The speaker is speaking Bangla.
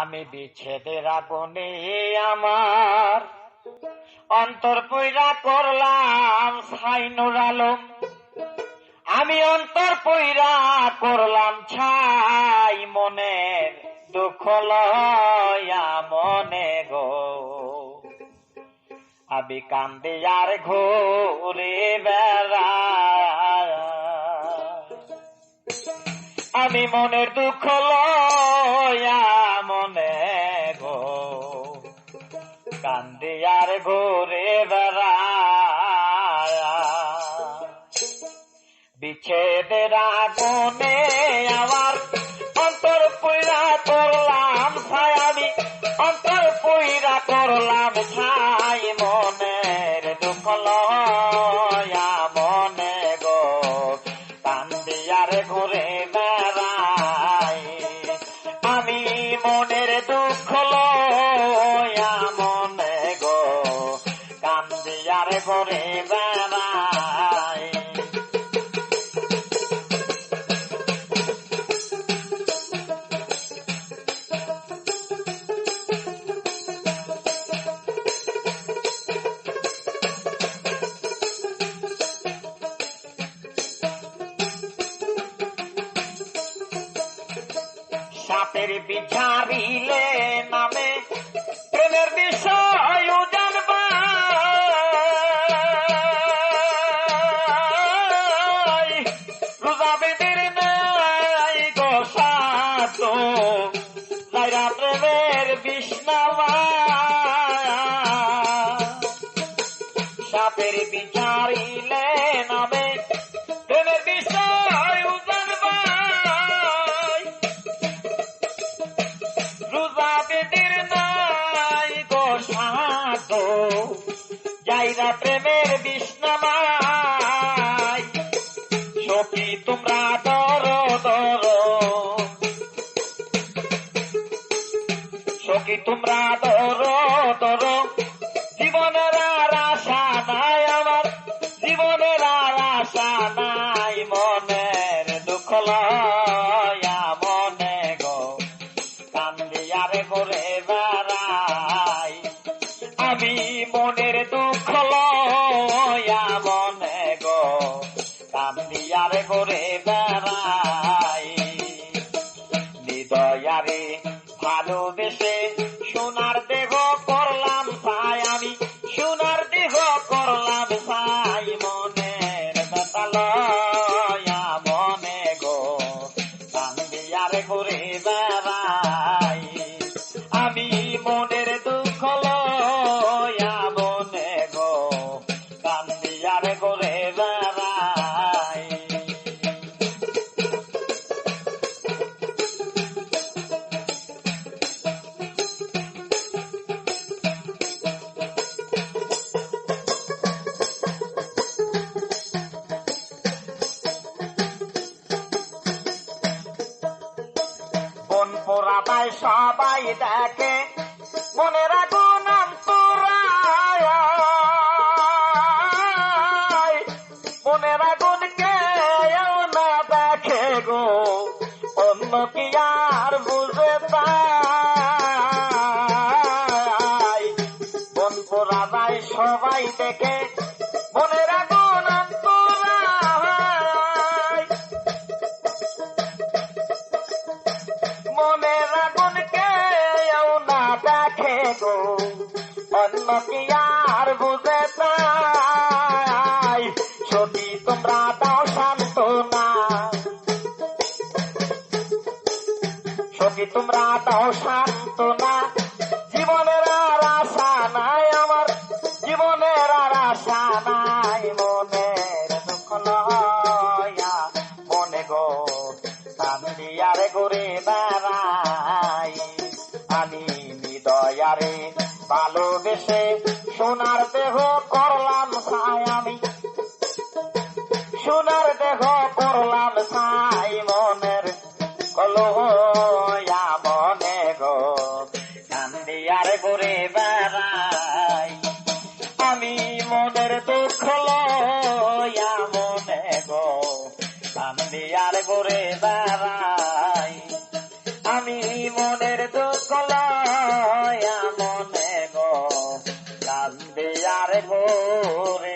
আমি বিচ্ছেদের আগুনে আমার অন্তর পৈরা করলাম সাইনুর আলম। আমি অন্তর পৈরা করলাম ছাই মনের দুঃখ লয়া মনে গো। আমি কান্দে আর ঘুরে বেড়া আমি মনের দুঃখ লয়া মনে গো। কান্দি আর ঘুরে বেড়া বিচ্ছেদের আগুনে সাপের বিচারিলে নামে প্রেমের বিষয় বিষ্ণাবা সাপের বিচারিলে নামে। প্রেমের বিষয় জানবা রোজা বেদের নাই গো সাত যাইরা প্রেমের বিষ্ণামাই সখী, তোমরা দর দর জীবনের আর আশা নাই আমার, জীবনের আর আশা নাই মনের দুঃখ লয়া মনে গো। কান্দি আর করে বেড়াই, আমি মনের দুঃখ লয়া মনে গো। কান্দি আর করে বেড়াই ভালোবেসে পোড়াটাই সবাই দেখে। মনে রাখো নাম মনে রাখুন কেউ না দেখে গো। অন্য কি আর বুঝে তাই অন্য কি আর বুঝে তাই সখী তোমরা দাও শান্ত না। সখী তোমরা দাও শান্ত না। জীবনের আর আশা নাই আমার। জীবনের আর আশা নাই। মনের দুঃখ লয়া মনে গো। কান্দি আর ঘুরে বেড়াই ভালোবেসে সোনার দেহ করলাম ছাই আমি। সোনার দেহ করলাম ছাই মনের কলয়া মনে গো। কান্দি আর ঘুরে বেড়াই। আমি মনের দুঃখ লয়া মনে গো। কান্দি আর ঘুরে বেড়াই। লয়া মনে